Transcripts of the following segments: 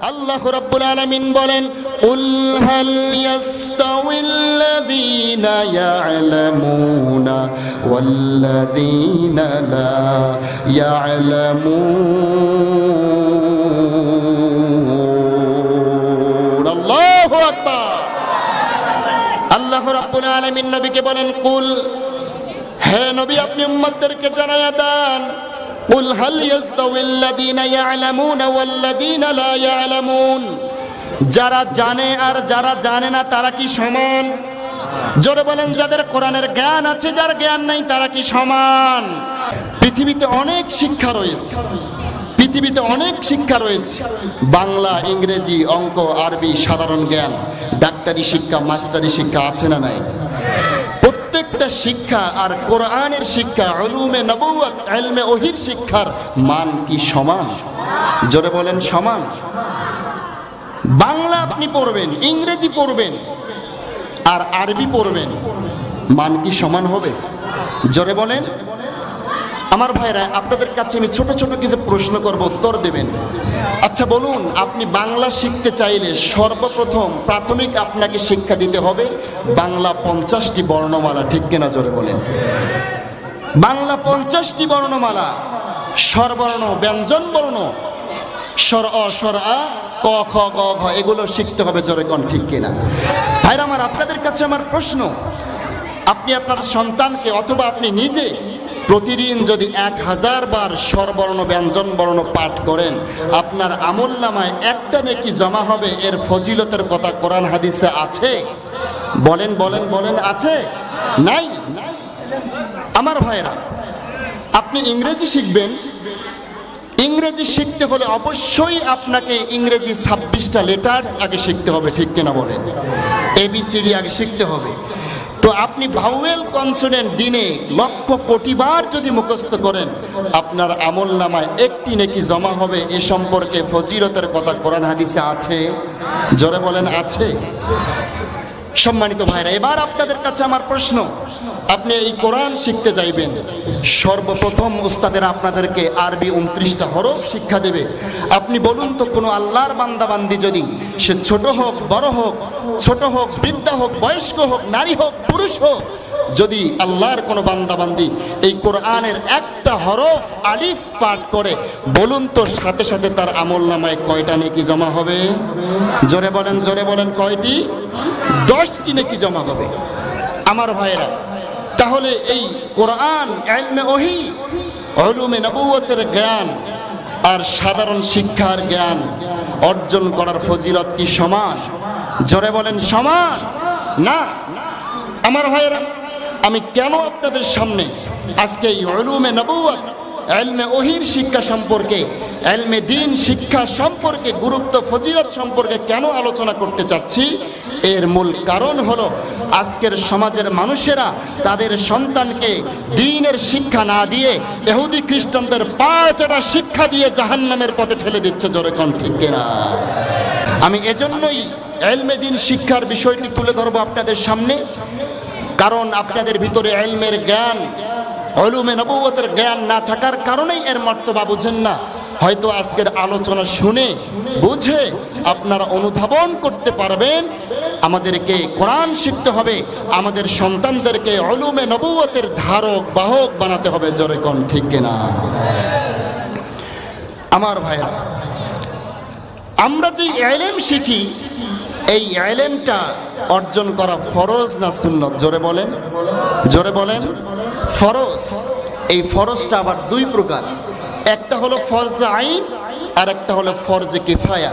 আল্লাহ রাব্বুল আলামিন বলেন, উল হাল ইয়াস্তাউিল্লাযীনা ইয়ালামুনা ওয়াল্লাযীনা লা ইয়ালামুন। আল্লাহু আকবার। আল্লাহ রাব্বুল আলামিন নবীকে বলেন, কুল, হে নবী, আপনি উম্মতদেরকে জানায়া দেন। কুল হাল ইয়াস্তাউিল্লাযীনা ইয়ালামুনা ওয়াল্লাযীনা লা ইয়ালামুন যারা জানে আর যারা জানে না, তারা কি সমান? জোরে বলেন, যাদের কোরআনের জ্ঞান আছে, যার জ্ঞান নাই, তারা কি সমান? পৃথিবীতে অনেক শিক্ষা রয়েছে। পৃথিবীতে অনেক শিক্ষা রয়েছে। বাংলা, ইংরেজি, অঙ্ক, আরবি, সাধারণ জ্ঞান, ডাক্তারি শিক্ষা, মাস্টারি শিক্ষা আছে না নাই? প্রত্যেকটা শিক্ষা আর কোরআনের শিক্ষা আলুমে নবুয়াত এলমে ওহির শিক্ষার মান কি সমান? জোরে বলেন, সমান। বাংলা আপনি পড়বেন, ইংরেজি পড়বেন, আর আরবি পড়বেন, মান কি সমান হবে? জোরে বলেন। আমার ভাইরা, আপনাদের কাছে আমি ছোট ছোট কিছু প্রশ্ন করব, উত্তর দেবেন। আচ্ছা বলুন, আপনি বাংলা শিখতে চাইলে সর্বপ্রথম প্রাথমিক আপনাকে শিক্ষা দিতে হবে বাংলা পঞ্চাশটি বর্ণমালা, ঠিক কিনা জোরে বলেন। বাংলা পঞ্চাশটি বর্ণমালা স্বরবর্ণ ব্যঞ্জন বর্ণ, স্বর অ, স্বর আ, ক, খ, গ, ঘ, এগুলো শিখতে হবে জোরে কন, ঠিক কিনা। ভাইরা আমার, আপনাদের কাছে আমার প্রশ্ন, আপনি আপনার সন্তানকে অথবা আপনি নিজে প্রতিদিন যদি এক হাজার বার স্বরবর্ণ ব্যঞ্জন বর্ণ পাঠ করেন, আপনার আমল নামায় একটা নেকি জমা হবে, এর ফজিলতের কথা কোরআন হাদিসে আছে? বলেন বলেন বলেন, আছে? নাই? আমার ভাইরা আপনি ইংরেজি শিখবেন। ইংরেজি শিখতে হলে অবশ্যই আপনাকে ইংরেজি ছাব্বিশটা লেটার্স আগে শিখতে হবে, ঠিক কিনা বলেন? এবিসিডি আগে শিখতে হবে। তো আপনি ভাউয়েল কনসোনেন্ট দিনে লক্ষ কোটিবার যদি মুখস্থ করেন, আপনার আমল নামায় একটি নেকি জমা হবে। এ সম্পর্কে ফজিরতের কথা কোরআন হাদিসে আছে? জোরে বলেন, আছে। সম্মানিত ভাইরা, এবার আপনাদের কাছে আমার প্রশ্ন। আপনি এই কোরআন শিখতে যাইবেন, সর্বপ্রথম উস্তাদের আপনাদেরকে আরবি উনত্রিশটা হরফ শিক্ষা দেবে। আপনি বলুন তো কোনো আল্লাহর বান্দাবান্দি যদি সে ছোট হোক, বড় হোক, ছোট হোক, বৃদ্ধা হোক, বয়স্ক হোক, নারী হোক, পুরুষ হোক, যদি আল্লাহর কোনো বান্দাবান্দি এই কোরআনের একটা হরফ, আলিফ পাঠ করে, বলুন তো সাথে সাথে তার আমল নামায় কয়টা নেকি জমা হবে? জোরে বলেন জোরে বলেন, কয়টি? দশটি নেকি জমা হবে। আমার ভাইয়েরা, তাহলে এই কোরআন ওহি অলুমে নবুয়তের জ্ঞান আর সাধারণ শিক্ষার জ্ঞান অর্জন করার ফজিলত কি সমাস জোরে বলেন সমাস না। আমার ভাইয়েরা, আমি কেন আপনাদের সামনে আজকে এই অলুমে নবুয়াত এলমে ওহির শিক্ষা সম্পর্কে এলমে দিন শিক্ষা সম্পর্কে, গুরুত্ব, ফজিলত সম্পর্কে কেন আলোচনা করতে চাচ্ছি? এর মূল কারণ হলো আজকের সমাজের মানুষেরা তাদের সন্তানকে দিনের শিক্ষা না দিয়ে এহুদি খ্রিস্টানদের পাঁচটা শিক্ষা দিয়ে জাহান্নামের পথে ঠেলে দিচ্ছে জোরে ঠিক কিনা? আমি এজন্যই এলমে দিন শিক্ষার বিষয়টি তুলে ধরবো আপনাদের সামনে। কারণ আপনাদের ভিতরে এলমের জ্ঞান অলুমে নবুয়তের জ্ঞান না থাকার কারণেই এর মর্তবা বুঝেন না। হয়তো আজকের আলোচনা শুনে, বুঝে আপনারা অনুধাবন করতে পারবেন, আমাদেরকে কোরআন শিখতে হবে, আমাদের সন্তানদেরকে অলুমে নবুয়তের ধারক, বাহক বানাতে হবে, জোরে কোন ঠিক কিনা? আমার ভাইরা, আমরা যে এলেম শিখি, এই এলেমটা অর্জন করা ফরজ না সুন্নত? জোরে বলেন। জোরে বলেন। ফরজ। এই ফরজটা আবার দুই প্রকার। একটা হলো ফরজ আইন আর একটা হলো ফরজ কিফায়া।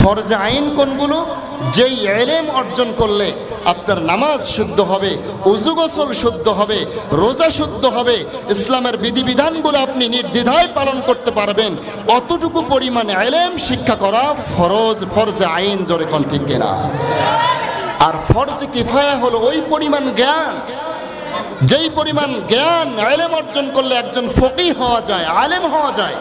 ফরজ আইন কোনগুলো? যেই এলেম অর্জন করলে আপনার নামাজ শুদ্ধ হবে, উজু গোসল শুদ্ধ হবে, রোজা শুদ্ধ হবে, ইসলামের বিধিবিধানগুলো আপনি নির্দ্বিধায় পালন করতে পারবেন। অতটুকু পরিমাণে এলেম শিক্ষা করা ফরজ ফরজ আইন জোরে কোন ঠিক কিনা? আর ফরজ কিফায়া হলো ওই পরিমাণ জ্ঞান যেই পরিমাণ জ্ঞান, আলেম অর্জন করলে একজন ফকি হওয়া যায়, আলেম হওয়া যায়,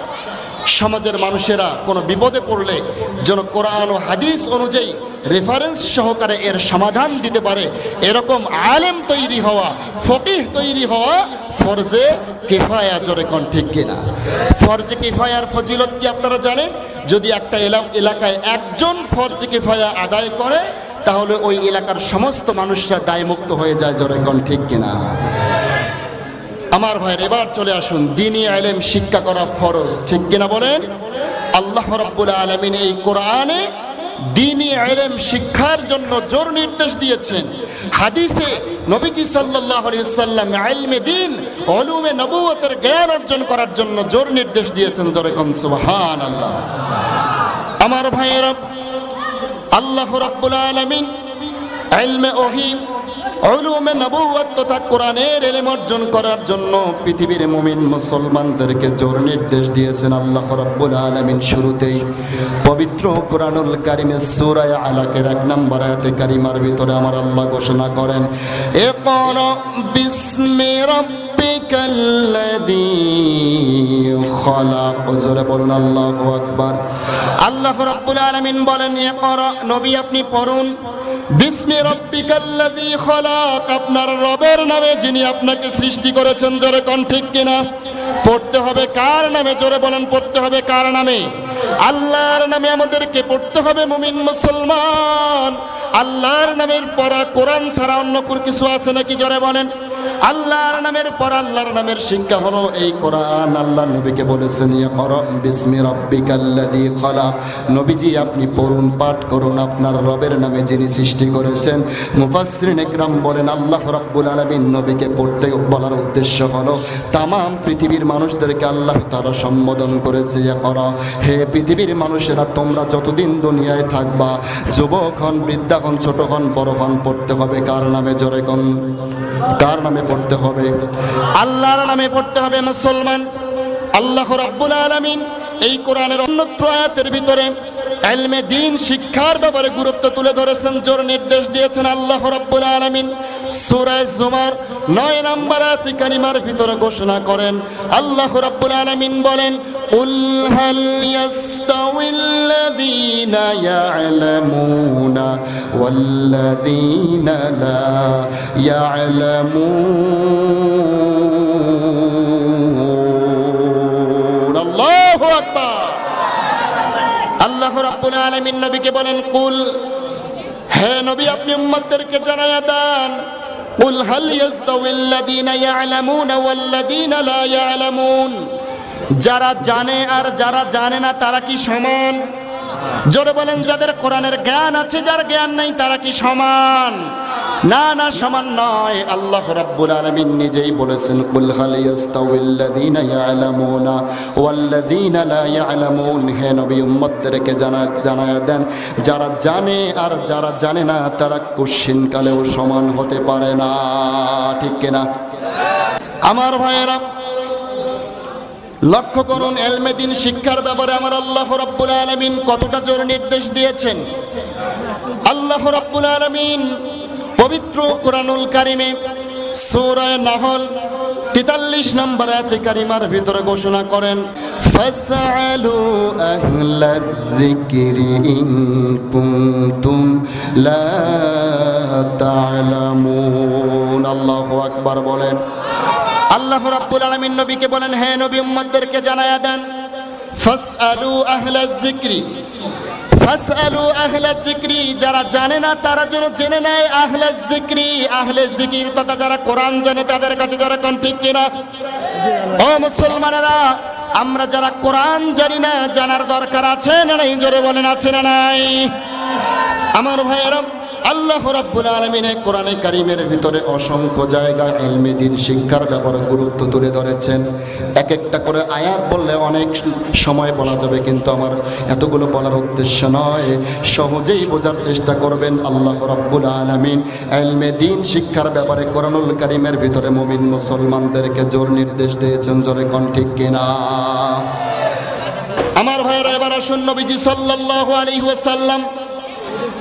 সমাজের মানুষেরা কোনো বিপদে পড়লে যেন কোরআন ও হাদিস অনুযায়ী রেফারেন্স সহকারে এর সমাধান দিতে পারে। এরকম আলেম তৈরি হওয়া, ফকিহ তৈরি হওয়া ফরজে কেফায়া জোরে কোন ঠিক কিনা? ফরজে কেফায়ার ফজিলত কি আপনারা জানেন? যদি একটা এলা- এলাকায় একজন ফরজে কেফায়া আদায় করে তাহলে ওই এলাকার সমস্ত মানুষরা দায়মুক্ত হয়ে যায় জোরে কোন ঠিক কিনা? আমার ভাইয়ের, এবার চলে আসুন। দিনই আলেম শিক্ষা করা ফরজ, ঠিক কিনা বলেন? আল্লাহ রাব্বুল আলামিন এই কোরআনে দিনই আলেম শিক্ষার জন্য জোর নির্দেশ দিয়েছেন। হাদিসে নবীজি আলাইহি সাল্লাম ইলমে দিন, উলুমে নবুয়তের জ্ঞান অর্জন করার জন্য জোর নির্দেশ দিয়েছেন জোরে কোন সুবহানাল্লাহ। আমার ভাইয়েরা আল্লাহ রাব্বুল আলামিন ইলমে ওহী, উলুমে নবুয়ত তথা কোরআনের ইলম অর্জন করার জন্য পৃথিবীর মুমিন মুসলমানদেরকে জোর নির্দেশ দিয়েছেন আল্লাহ রাব্বুল আলামিন শুরুতেই। পবিত্র কোরআনুল কারিমে সূরা আলাকের এক নম্বর আয়াতে কারিমার ভিতরে আমার আল্লাহ ঘোষণা করেন ইকরা বিসমি রাব্বিকাল্লাযী খলাক জোরে বলুন, আল্লাহু আকবার। আল্লাহ রাব্বুল আলামিন বলেন নবী আপনি পড়ুন আপনার রবের নামে যিনি আপনাকে সৃষ্টি করেছেন পড়তে হবে কার নামে? জোরে বলেন, পড়তে হবে কার নামে? আল্লাহর নামে আমাদেরকে পড়তে হবে মুমিন মুসলমান। আল্লাহর নামের পড়া কোরআন ছাড়া অন্য কিছু আছে নাকি? জোরে বলেন। আল্লাহর নামের পর আল্লাহর নামের শিক্ষা হলো এই কোরআন আল্লাহ নবীকে বলেছেন নবীজি, আপনি পড়ুন, পাঠ করুন, আপনার রবের নামে যিনি সৃষ্টি করেছেন। মুফাসসিরিন একরাম বলেন, আল্লাহ রাব্বুল আলামিন নবীকে পড়তে বলার উদ্দেশ্য হলো তামাম পৃথিবীর মানুষদেরকে আল্লাহ তারা সম্বোধন করেছে ইকরা হে পৃথিবীর মানুষেরা, তোমরা যতদিন দুনিয়ায় থাকবা, যুবক হন, বৃদ্ধা হন, ছোট হন, বড় হন, পড়তে হবে কার নামে জোরে কোন? কার নামে পড়তে হবে? আল্লাহর নামে পড়তে হবে মুসলমান। আল্লাহ রাব্বুল আলামিন এই কোরআনের অন্যত্র আয়াতের ভিতরে এলমে দিন শিক্ষার ব্যাপারে গুরুত্ব তুলে ধরেছেন, জোর নির্দেশ দিয়েছেন আল্লাহ রাব্বুল আলামিন। সূরা জুমার নয় নম্বর আয়াত কারিমার ভিতরে ঘোষণা করেন। আল্লাহ রাব্বুল আলামিন বলেন قل هل يستوي الذين يعلمون والذين لا يعلمون الله أكبر আল্লাহ রাব্বুল আলামিন নবীকে বলেন কুল হে নবী আপনি উম্মতদেরকে জানায়া দেন কুল হাল ইয়াস্তাউিল্লাযীনা ইয়ালামুনা ওয়াল্লাযীনা লা ইয়ালামুন যারা জানে আর যারা জানে না, তারা কি সমান? জোরে বলেন, যাদের কোরআনের জ্ঞান আছে, যার জ্ঞান নাই, তারা কি সমান? না না, সমান নয়। আল্লাহ রাব্বুল আলামিন নিজেই বলেছেন, কুল হাল ইয়াস্তাউিল্লাযীনা ইয়ালামুনা, ওয়াল্লাযীনা লা ইয়ালামুন। হে নবী, উম্মতদেরকে জানা, জানায়া দেন, যারা জানে আর যারা জানে না, তারা কুশ্চিন কালেও সমান হতে পারে না। ঠিক কিনা? আমার ভাইয়েরা লক্ষ্য করুন এলমেদিন শিক্ষার ব্যাপারে আমার আল্লাহ রাব্বুল আলমিন কতটা জোর নির্দেশ দিয়েছেন। আল্লাহ রাব্বুল আলমিন পবিত্র কোরআনুল কারিমে সূরা নাহল 43 নম্বর আয়াতে কারিমার ভিতরে ঘোষণা করেন, ফাসআলু আহলায যিকরি ইন কুনতুম লা তা'লামুন আল্লাহু আকবার বলেন আল্লাহ রাব্বুল আলামিন নবীকে বলেন, হে নবী উম্মতদেরকে জানায়া দেন যারা জানে না তারা যেন জেনে নেয় আহলে যিকির তথা যারা কোরআন জানে তাদের কাছে যারা কোন ঠিক কিনা? ও মুসলমানেরা, আমরা যারা কোরআন জানি না, জানার দরকার আছে না নাই? জোরে বলেন, আছে না নাই? আমার ভাইয়েরা আল্লাহ রাব্বুল আলামিন কোরআনে কারিমের ভিতরে অসংখ্য জায়গায় ইলমে দিন শিক্ষার ব্যাপারে গুরুত্ব তুলে ধরেছেন। এক একটা করে আয়াত বললে অনেক সময় বলা যাবে, কিন্তু আমার এতগুলো বলার উদ্দেশ্য নয়। সহজেই বোঝার চেষ্টা করবেন আল্লাহ রাব্বুল আলামিন। ইলমে দিন শিক্ষার ব্যাপারে কোরআনুল কারিমের ভিতরে মুমিন মুসলমানদেরকে জোর নির্দেশ দিয়েছেন, জোরে কন ঠিক কিনা? আমার ভাইয়েরা, এবার আসুন নবীজি সাল্লাল্লাহু আলাইহি ওয়াসাল্লাম।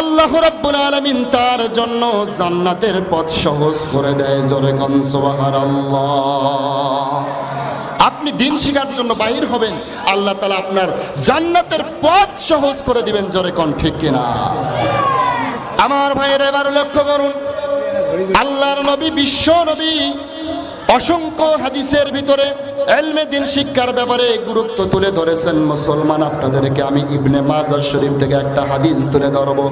আল্লাহ রাব্বুল আলামিন তার জন্য জান্নাতের পথ সহজ করে দেয় জোরে কোন, সুবহানাল্লাহ। আপনি দিন শিখার জন্য বাহির হবেন, আল্লাহ তালা আপনার জান্নাতের পথ সহজ করে দিবেন জোরে কোন, ঠিক কিনা? আমার ভাইয়ের এবার লক্ষ্য করুন, আল্লাহর নবী, বিশ্ব নবী অসংখ্য হাদিসের ভিতরে এলমে দিন শিক্ষার ব্যাপারে গুরুত্ব তুলে ধরেছেন মুসলমান। আপনাদেরকে আমি ইবনে মাজার শরীফ থেকে একটা হাদিস তুলে ধরবো।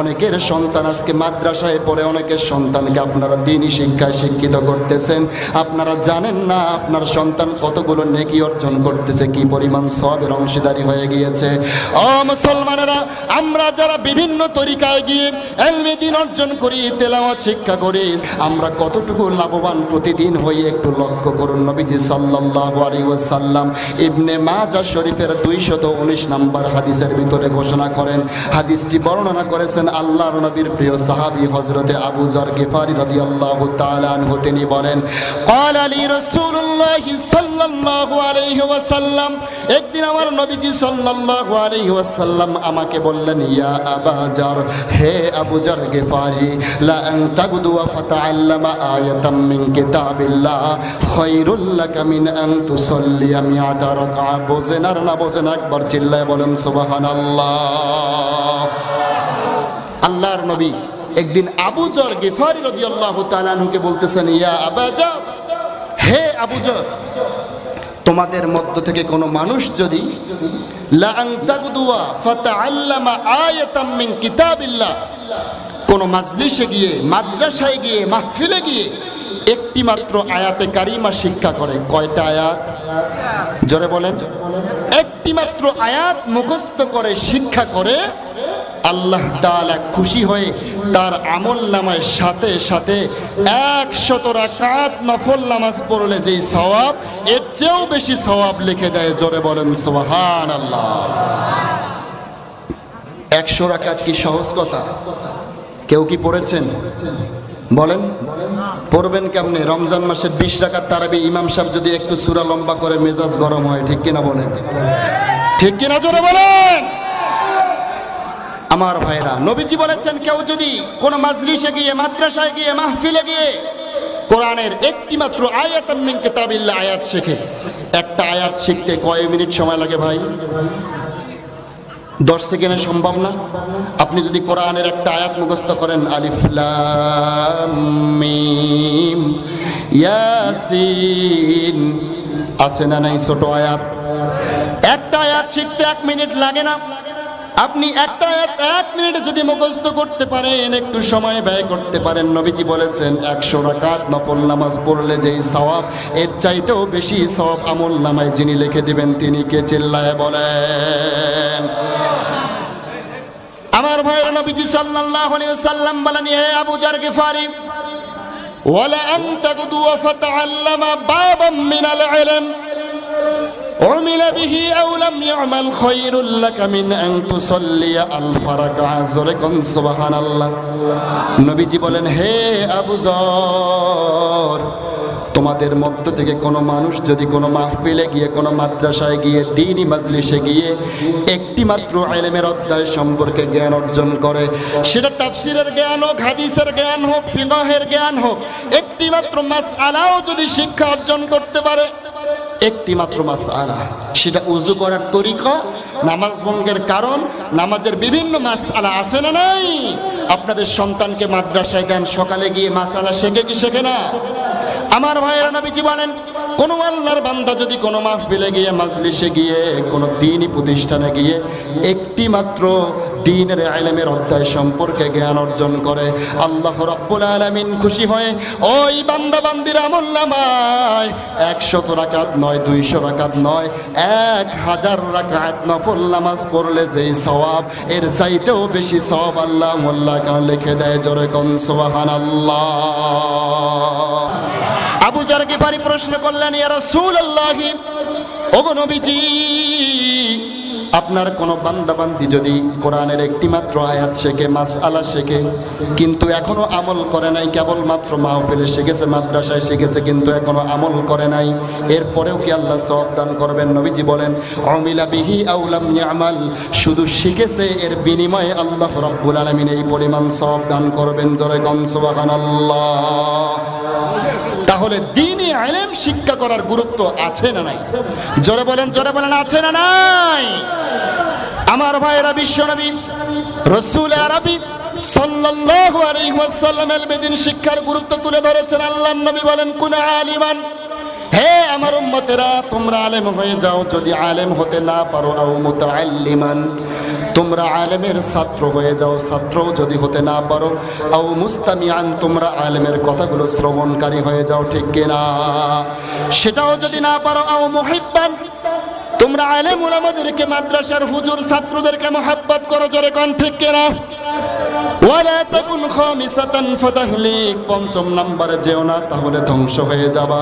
অনেকের সন্তান আজকে মাদ্রাসায় পড়ে, অনেকের সন্তানকে আপনারা দিনই শিক্ষায় শিক্ষিত করতেছেন। আপনারা জানেন না আপনার সন্তান কতগুলো নেকি অর্জন করতেছে, কি পরিমাণ সবের অংশীদারি হয়ে গিয়েছে। অ মুসলমানেরা, আমরা যারা বিভিন্ন তরিকায় গিয়ে এলমে দিন অর্জন করি, তেলাওয়াত, শিক্ষা করি, আমরা কতটুকু লাভবান প্রতিদিন হই একটু লক্ষ্য করুন নবীজি সাল্লাল্লাহু আলাইহি ওয়াসাল্লাম ইবনে মাজাহ শরীফের 219 নম্বর হাদিসের ভিতরে ঘোষণা করেন হাদিসটি বর্ণনা করেছেন আল্লাহর নবীর প্রিয় সাহাবী হযরতে আবু যর গিফারি রাদিয়াল্লাহু তাআলা আনহু তিনি বলেন قال لي رسول الله صلى الله عليه وسلم একদিন আমার নবীজি সাল্লাল্লাহু আলাইহি ওয়াসাল্লাম আমাকে বললেন, ইয়া আবা জার, হে আবু জার গিফারি, লা আন তাগদু ওয়া ফাতাআল্লামা আয়াতাম মিন কিতাবিল্লাহ, খায়রুল লাকা মিন আন তুসাল্লি মিআতা রাকআ। বোঝেন আর না বোঝেন, একবার চিল্লায় বলেন, সুবহানাল্লাহ। আল্লাহর নবী একদিন আবু জর গিফারি রাদিয়াল্লাহু তাআলা আনহুকে বলতেছেন, ইয়া আবা জার, হে আবু জর তোমাদের মধ্য থেকে কোনো মানুষ যদি কোন মাজলিসে গিয়ে, মাদ্রাসায় গিয়ে, মাহফিলে গিয়ে একটি মাত্র আয়াতে কারিমা শিক্ষা করে। কয়টা আয়াত? জোরে বলেন। একটি মাত্র আয়াত মুখস্থ করে, শিক্ষা করে আল্লাহ তাআলা খুশি হয়ে তার আমল নামায় সাথে সাথে একশত রাকাত নফল নামাজ পড়লে যেই সওয়াব, এর চেয়েও বেশি সওয়াব লিখে দেয়, জোরে বলেন সুবহান আল্লাহ একশো রাকাত কি সহজ কথা? কেউ কি পড়েছেন? বলেন। পড়বেন কেমনে? রমজান মাসের বিশ রাকাত তারাবি ইমাম সাহেব যদি একটু সুরা লম্বা করে মেজাজ গরম হয়, ঠিক কিনা বলেন? ঠিক কিনা জোরে বলেন? আমার ভাইরা, নবীজি বলেছেন, কেউ যদি কোন মাজলিসে গিয়ে, মাদ্রাসায় গিয়ে, মাহফিলে গিয়ে কোরআনের একটি মাত্র আয়াত আয়াত শেখে, একটা আয়াত শিখতে কয় মিনিট সময় লাগে ভাই? দশ সেকেন্ডে সম্ভব না? আপনি যদি কোরআনের একটা আয়াত মুখস্থ করেন, আলিফ লাম মিম, ইয়াসিন, আছে না নাই ছোট আয়াত? একটা আয়াত শিখতে এক মিনিট লাগে না? আপনি একটা এক মিনিটে যদি মুখস্থ করতে পারেন, একটু সময় ব্যয় করতে পারেন। নবীজি বলেছেন, একশো রাকাত নফল নামাজ পড়লে যেই সওয়াব, এর চাইতেও বেশি সওয়াব আমল নামায় যিনি লিখে দিবেন, তিনি কে চিল্লায় বলেন। আমার ভাইয়ের নবীজি সাল্লাল্লাহু আলাইহি ওয়াসাল্লাম বলেন হে আবু জার গিফারি, ওয়ালা আনতা গুদু ফাতাআল্লামা বাবাম মিনাল ইলম। عمل به أو لم يعمل خير لك من أن تصلي ألف ركعة زركم سبحان الله নবীজি বলেন হে আবু জর তোমাদের মধ্য থেকে কোনো মানুষ যদি কোনো মাহফিলে গিয়ে কোনো মাদ্রাসায় গিয়ে দিনই মাজলিসে গিয়ে একটি মাত্র এলেমের অধ্যায় সম্পর্কে জ্ঞান অর্জন করে সেটা তাফসিরের জ্ঞান হোক হাদিসের জ্ঞান হোক ফিকাহের জ্ঞান হোক একটি মাত্র মাস আলাও যদি শিক্ষা অর্জন করতে পারে একটি মাত্র মাস আলা সেটা উজু করার তরিকা, নামাজ ভঙ্গের কারণ, নামাজের বিভিন্ন মাস আলা আছে না নাই? আপনাদের সন্তানকে মাদ্রাসায় দেন, সকালে গিয়ে মাস আলা শেখে কি শেখে না? আমার ভাইয়েরা নবীজি বলেন, কোন আল্লাহর বান্দা যদি কোনো মাহফিলে গিয়ে, মাজলিসে গিয়ে, কোনো দিনই প্রতিষ্ঠানে গিয়ে, একটি মাত্র দিনের আলেমের অধ্যায় সম্পর্কে জ্ঞান অর্জন করে আল্লাহ রাব্বুল আলামিন খুশি হয়ে, ওই বান্দা বান্দির আমল নামায় একশত রাকাত নয় দুইশো রাকাত নয়, এক হাজার রাকাত নফল নামাজ পড়লে যেই সওয়াব, এর চাইতেও বেশি সওয়াব আল্লাহ মোল্লা কান লিখে দেয় জোরে কন আল্লাহ আবু জার গিফারি প্রশ্ন করলেন, ইয়া রাসূলুল্লাহ, ওগো নবীজি আপনার কোনো বান্দাবান্দি যদি কোরআনের একটি মাত্র আয়াত শেখে মাস আলা শেখে, কিন্তু এখনও আমল করে নাই, কেবলমাত্র মাহফিলে শিখেছে, মাদ্রাসায় শিখেছে, কিন্তু এখনও আমল করে নাই, এরপরেও কি আল্লাহ সব দান করবেন? নবীজি বলেন অমিলা বিহি আউলাম ইয়ামাল শুধু শিখেছে, এর বিনিময়ে আল্লাহ রব্বুল আলমিন এই পরিমাণ সব দান করবেন। জরে গম আল্লাহ তাহলে দিনই আলেম শিক্ষা করার গুরুত্ব আছে না নাই? জোরে বলেন জোরে বলেন, আছে না নাই? আমার ভাইয়েরা বিশ্বনবী রসুল আরবি সাল্লাল্লাহু আলাইহি ওয়াসাল্লাম এলমেদিন শিক্ষার গুরুত্ব তুলে ধরেছেন। আল্লাহর নবী বলেন, কোন আলিমান? হে আমার উম্মতেরা, তোমরা আলেম হয়ে যাও, যদি আলেম হতে না পারো আও মুতাআল্লিমান। তোমরা আলেমের ছাত্র হয়ে যাও, ছাত্রও যদি হতে না পারো। আও মুস্তামিয়ান তোমরা আলেমের কথাগুলো শ্রবণকারী হয়ে যাও, ঠিক কিনা সেটাও যদি না পারো, আও মুহিব্বান, তোমরা আলেম ওলামাদেরকে মাদ্রাসার হুজুর ছাত্রদেরকে মহাব্বত করো জোরে কন, ঠিক কিনা পঞ্চম নাম্বারে যেও না, তাহলে ধ্বংস হয়ে যাবা।